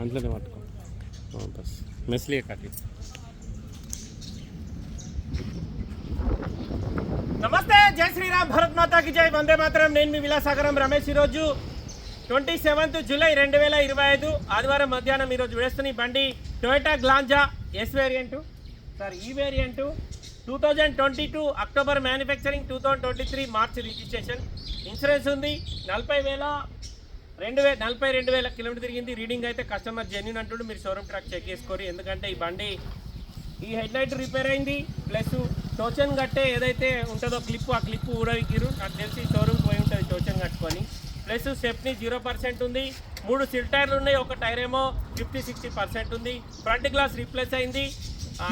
దాంట్లోనే పట్టుకో. బస్. మెస్లీ కట్టి నమస్తే జై శ్రీరామ్ భరత్ మాతాకి జై. వందే మాత్రం. నేను మీ విలాసాగరం రమేష్ ఈరోజు ట్వంటీ సెవెంత్ జూలై రెండు వేల ఇరవై ఐదు ఆదివారం మధ్యాహ్నం ఈరోజు వేస్తున్న ఈ బండి Toyota Glanza S variant. Sir ఈ variant two thousand twenty two October manufacturing two thousand twenty three March registration. Insurance ఉంది. నలభై వేల రెండు వేల నలభై రెండు వేల కిలోమీటర్ తిరిగింది. రీడింగ్ అయితే కస్టమర్ జెన్యున్ అంటుండు. మీరు షోరూమ్ ట్రాక్ చెక్ చేసుకోరు. ఎందుకంటే ఈ బండి ఈ హెడ్ లైట్ రిపేర్ అయింది. ప్లస్ టోచన్ కట్టే ఏదైతే ఉంటుందో క్లిప్ ఆ క్లిప్ ఊరవికిరు నాకు తెలిసి షోరూమ్ పోయి ఉంటుంది టోచన్ కట్టుకొని. ప్లస్ స్టెప్ని జీరో పర్సెంట్ ఉంది. మూడు సిల్ టైర్లు ఉన్నాయి. ఒక టైర్ ఏమో ఫిఫ్టీ సిక్స్టీ పర్సెంట్ ఉంది. ఫ్రంట్ గ్లాస్ రీప్లేస్ అయింది.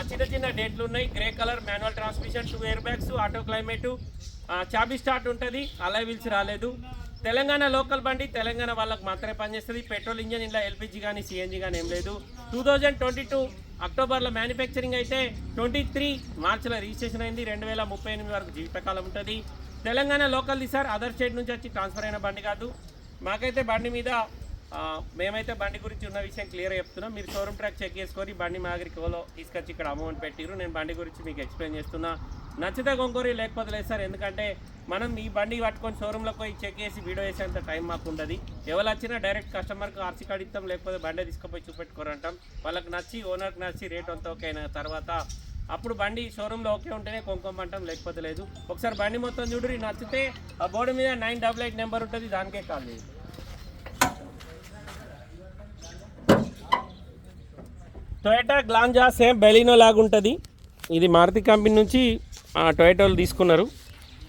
చిన్న చిన్న డేట్లు ఉన్నాయి. Grey colour manual transmission two air bags auto climate చాబీ start ఉంటుంది. అలా వీల్స్ రాలేదు. తెలంగాణ లోకల్ బండి తెలంగాణ వాళ్ళకి మాత్రమే పనిచేస్తుంది. పెట్రోల్ ఇంజన్ ఇలా ఎల్పిజి కానీ సిఎన్జి కానీ ఏం లేదు. టూ థౌజండ్ ట్వంటీ టూ అక్టోబర్లో మ్యానుఫ్యాక్చరింగ్ అయితే ట్వంటీ త్రీ మార్చిలో రిజిస్ట్రేషన్ అయింది. రెండు వేల ముప్పై ఎనిమిది వరకు జీవితకాలం ఉంటుంది. తెలంగాణ లోకల్ది సార్ అదర్ స్టేట్ నుంచి వచ్చి ట్రాన్స్ఫర్ అయిన బండి కాదు. మాకైతే బండి మీద మేమైతే బండి గురించి ఉన్న విషయం క్లియర్ చెప్తున్నాం. మీరు షోరూమ్ ట్రాక్ చెక్ చేసుకొని బండి మా తీసుకొచ్చి ఇక్కడ అమౌంట్ పెట్టిరు నేను బండి గురించి మీకు ఎక్స్ప్లెయిన్ చేస్తున్నా. నచ్చితే కొనుక్కోరి లేకపోతే లేదు సార్. ఎందుకంటే మనం ఈ బండి పట్టుకొని షోరూంలోకి పోయి చెక్ చేసి వీడియో వేసేంత టైం మాకు ఉండదు. ఎవరు వచ్చినా డైరెక్ట్ కస్టమర్కి ఆర్సీ కార్డు ఇస్తాం లేకపోతే బండి తీసుకుపోయి చూపెట్టుకోరంటాం వాళ్ళకి నచ్చి ఓనర్కి నచ్చి రేట్ అంతా ఓకే అయిన తర్వాత అప్పుడు బండి షోరూంలో ఓకే ఉంటేనే కొనుక్కోమంటాం లేకపోతే లేదు. ఒకసారి బండి మొత్తం చూడు నచ్చితే ఆ బోర్డు మీద నైన్ డబల్ ఎయిట్ నెంబర్ ఉంటుంది దానికే కాల్ చేయండి టొయోటా గ్లాంజా సేమ్ బెలినో లాగా ఉంటుంది ఇది మారుతి కంపెనీ నుంచి టొయటోలు టొయోటోలు తీసుకున్నారు.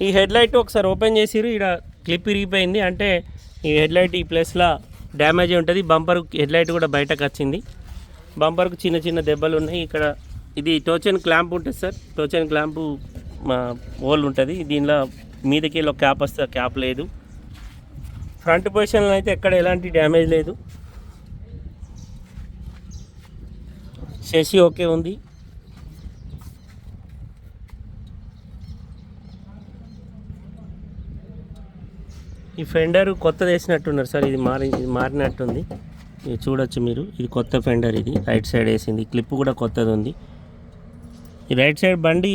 ఈ హెడ్ లైట్ ఒకసారి ఓపెన్ చేసిరు ఇక్కడ క్లిప్ ఇరిగిపోయింది అంటే ఈ హెడ్ లైట్ ఈ ప్లేస్లో డ్యామేజ్ ఉంటుంది. బంపర్ హెడ్ లైట్ కూడా బయటకు వచ్చింది. బంపర్కు చిన్న చిన్న దెబ్బలు ఉన్నాయి. ఇక్కడ ఇది టోచెన్ క్లాంప్ ఉంటుంది సార్. టోచెన్ క్లాంపు మా హోల్ ఉంటుంది. దీనిలో మీదకి ఒక క్యాప్ వస్తుంది క్యాప్ లేదు. ఫ్రంట్ పొజిషన్లో అయితే ఎక్కడ ఎలాంటి డ్యామేజ్ లేదు. శశి ఓకే ఉంది. ఈ ఫెండర్ కొత్తది వేసినట్టున్నారు సార్. ఇది మారి ఇది మారినట్టుంది. ఇది చూడొచ్చు మీరు. ఇది కొత్త ఫెండర్ ఇది. రైట్ సైడ్ వేసింది. క్లిప్ కూడా కొత్తది ఉంది. ఈ రైట్ సైడ్ బండి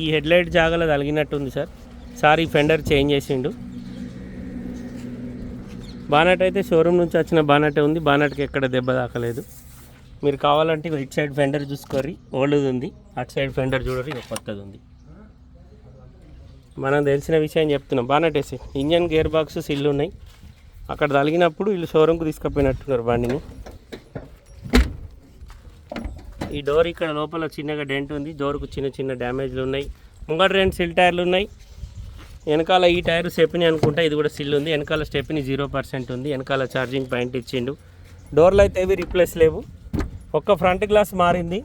ఈ హెడ్ లైట్ జాగాలో తలిగినట్టుంది సార్. సార్ ఈ ఫెండర్ చేంజ్ చేసిండు. బానట్ అయితే షోరూమ్ నుంచి వచ్చిన బానటే ఉంది. బానట్కి ఎక్కడ దెబ్బ తాకలేదు. మీరు కావాలంటే ఇటు సైడ్ ఫెండర్ చూసుకోర్రి. ఓల్డ్ది ఉంది. అటు సైడ్ ఫెండర్ చూడరు ఇక కొత్తది ఉంది. మనం తెలిసిన విషయం చెప్తున్నాం. Bonnet engine gear box sill ఉన్నాయి. అక్కడ తలిగినప్పుడు వీళ్ళు షోరూమ్కి తీసుకుపోయినట్టున్నారు బండిని. ఈ డోర్ ఇక్కడ లోపల చిన్నగా డెంట్ ఉంది. డోర్కు చిన్న చిన్న డ్యామేజ్లు ఉన్నాయి. ముంగట రెండు సిల్ టైర్లు ఉన్నాయి. వెనకాల ఈ టైర్ స్టెప్ని అనుకుంటా ఇది కూడా సిల్ ఉంది. వెనకాల స్టెప్ని జీరో పర్సెంట్ ఉంది. వెనకాల ఛార్జింగ్ పాయింట్ ఇచ్చిండు. డోర్లు అయితే ఏవి రిప్లేస్ లేవు. ఒక్క ఫ్రంట్ గ్లాస్ మారింది.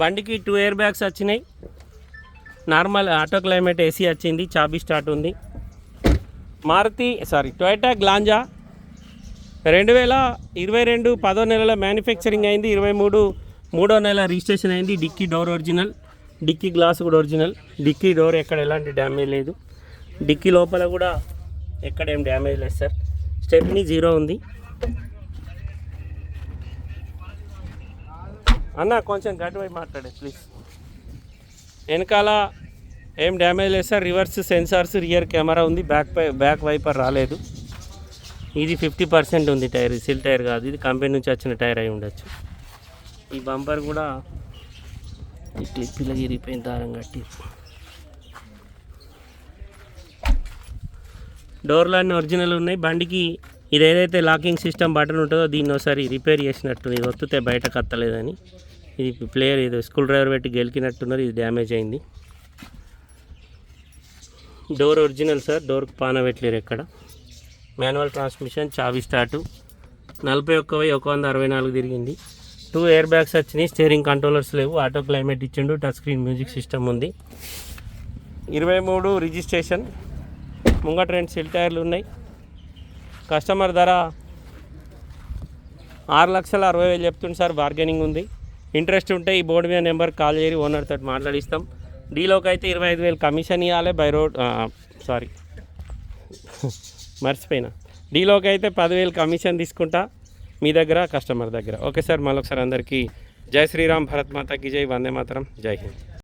బండికి టూ ఇయర్ బ్యాగ్స్ వచ్చినాయి. నార్మల్ ఆటో క్లైమేట్ ఏసీ వచ్చింది చాబీ స్టార్ట్ ఉంది. మారుతి సారీ టొయోటా గ్లాంజా రెండు వేల ఇరవై రెండు పదో నెలల మ్యానుఫ్యాక్చరింగ్ అయింది ఇరవై మూడు మూడో నెల రిజిస్ట్రేషన్ అయింది dicky door original dicky glass కూడా ఒరిజినల్. డిక్కీ డోర్ ఎక్కడ ఎలాంటి డ్యామేజ్ లేదు. డిక్కీ లోపల కూడా ఎక్కడ ఏం డ్యామేజ్ లేదు సార్. స్టెప్ని జీరో ఉంది. అన్న కొంచెం గట్టివై మాట్లాడే ప్లీజ్ వెనకాల ఏం డ్యామేజ్ లేదు sir. Reverse sensors rear camera ఉంది. బ్యాక్ బ్యాక్ వైపర్ రాలేదు. ఇది ఫిఫ్టీ పర్సెంట్ ఉంది టైర్ సిల్ టైర్ కాదు. ఇది కంపెనీ నుంచి వచ్చిన టైర్ అయి ఉండొచ్చు. ఈ బంపర్ కూడా ఈ క్లిప్పిలో ఇరిగిపోయిన దారం కట్టి. డోర్లు అన్నీ ఒరిజినల్ ఉన్నాయి. బండికి ఇది ఏదైతే లాకింగ్ సిస్టమ్ బటన్ ఉంటుందో దీన్ని ఒకసారి రిపేర్ చేసినట్టు ఇది ఒత్తితే బయట కత్తలేదని ఇది ప్లేయర్ ఇది స్క్రూ డ్రైవర్ పెట్టి గెలికినట్టున్నారు ఇది డ్యామేజ్ అయింది. డోర్ ఒరిజినల్ సార్ డోర్కి పాన పెట్టలేరు ఎక్కడ. మాన్యువల్ ట్రాన్స్మిషన్ చావి స్టార్టు. నలభై ఒక్క వెయ్యి ఒక వంద అరవై నాలుగు తిరిగింది. టూ ఎయిర్ బ్యాగ్స్ వచ్చినాయి స్టీరింగ్ కంట్రోలర్స్ లేవు ఆటో క్లైమేట్ ఇచ్చిండు టచ్ స్క్రీన్ మ్యూజిక్ సిస్టమ్ ఉంది. ఇరవై మూడు రిజిస్ట్రేషన్ ముంగట రెండు సిల్ టైర్లు ఉన్నాయి. కస్టమర్ ధర ఆరు లక్షల అరవై వేలు చెప్తుంది సార్ బార్గెనింగ్ ఉంది. ఇంట్రెస్ట్ ఉంటే ఈ బోర్డు మీద నెంబర్ కాల్ చేసి ఓనర్ తోటి మాట్లాడిస్తాం. డీలోకి అయితే ఇరవై ఐదు వేలు కమిషన్ ఇవ్వాలి బై రోడ్ సారీ మర్చిపోయినా. డీలోకి అయితే పదివేలు కమిషన్ తీసుకుంటా మీ దగ్గర కస్టమర్ దగ్గర. ఓకే సార్ మళ్ళొకసారి అందరికీ జై శ్రీరామ్ భరత్ మాతాకి జై వందే మాతరం జై హింద్.